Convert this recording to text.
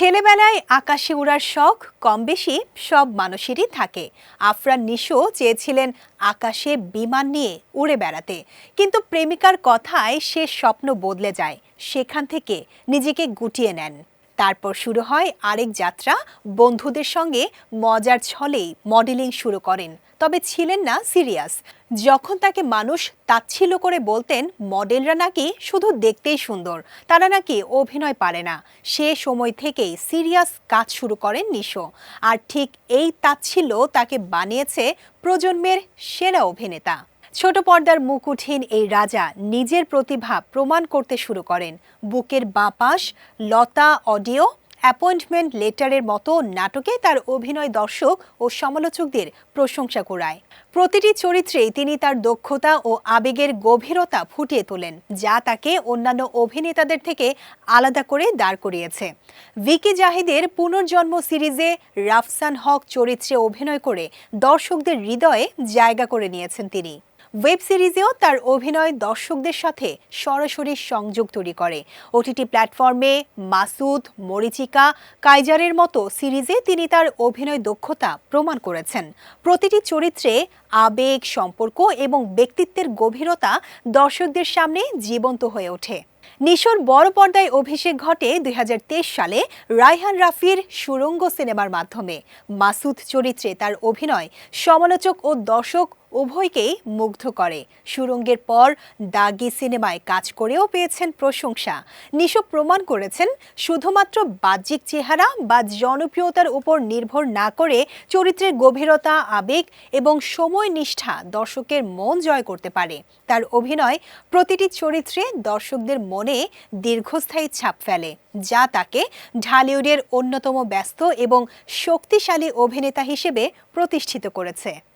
ছেলেবেলায় আকাশে উড়ার শখ কম বেশি সব মানুষেরই থাকে। আফরান নিশো চেয়েছিলেন আকাশে বিমান নিয়ে উড়ে বেড়াতে। কিন্তু প্রেমিকার কথায় সে স্বপ্ন বদলে যায়। সেখান থেকে নিজেকে গুটিয়ে নেন। তারপর শুরু হয় আরেক যাত্রা। বন্ধুদের সঙ্গে মজার ছলেই মডেলিং শুরু করেন। তবে ছিলেন না সিরিয়াস। যখন তাকে মানুষ তাচ্ছিল্য করে বলতেন, মডেলরা নাকি শুধু দেখতেই সুন্দর, তারা নাকি অভিনয় পারে না। সে সময় থেকেই সিরিয়াস কাজ শুরু করেন নিশো। আর ঠিক এই তাচ্ছিল্য তাকে বানিয়েছে প্রজন্মের সেরা অভিনেতা। ছোট পর্দার মুকুটহীন এই রাজা। নিজের প্রতিভা প্রমাণ করতে শুরু করেন। বুকের বাপাস লতা অডিও, অ্যাপয়েন্টমেন্ট লেটারের মতো নাটকে তার অভিনয় দর্শক ও সমালোচকদের প্রশংসা কুড়ায়। প্রতিটি চরিত্রেই তিনি তার দক্ষতা ও আবেগের গভীরতা ফুটিয়ে তোলেন, যা তাকে অন্যান্য অভিনেতাদের থেকে আলাদা করে দাঁড় করিয়েছে। ভিকি জাহিদের পুনর্জন্ম সিরিজে রাফসান হক চরিত্রে অভিনয় করে দর্শকদের হৃদয়ে জায়গা করে নিয়েছেন তিনি। ওয়েব সিরিজেও তার অভিনয় দর্শকদের সাথে সরাসরি সংযোগ তৈরি করে। ওটিটি প্ল্যাটফর্মে মাসুদ, মরিচিকা কাইজারের মতো সিরিজে তিনি তার অভিনয় দক্ষতা প্রমাণ করেছেন। প্রতিটি চরিত্রে আবেগ, সম্পর্ক এবং ব্যক্তিত্বের গভীরতা দর্শকদের সামনে জীবন্ত হয়ে ওঠে। নিশোর বড় পর্দায় অভিষেক ঘটে দুই হাজার তেইশ সালে রায়হান রাফির সুরঙ্গ সিনেমার মাধ্যমে। মাসুদ চরিত্রে তার অভিনয় সমালোচক ও দর্শক উভয়কেই মুগ্ধ করে। সুরঙ্গের পর দাগি সিনেমায় কাজ করেও পেয়েছেন প্রশংসা। নিশো প্রমাণ করেছেন, শুধুমাত্র বাহ্যিক চেহারা বা জনপ্রিয়তার উপর নির্ভর না করে চরিত্রের গভীরতা, আবেগ এবং সময় নিষ্ঠা দর্শকের মন জয় করতে পারে। তার অভিনয় প্রতিটি চরিত্রে দর্শকদের মনে দীর্ঘস্থায়ী ছাপ ফেলে, যা তাকে ঢালিউডের অন্যতম ব্যস্ত এবং শক্তিশালী অভিনেতা হিসেবে প্রতিষ্ঠিত করেছে।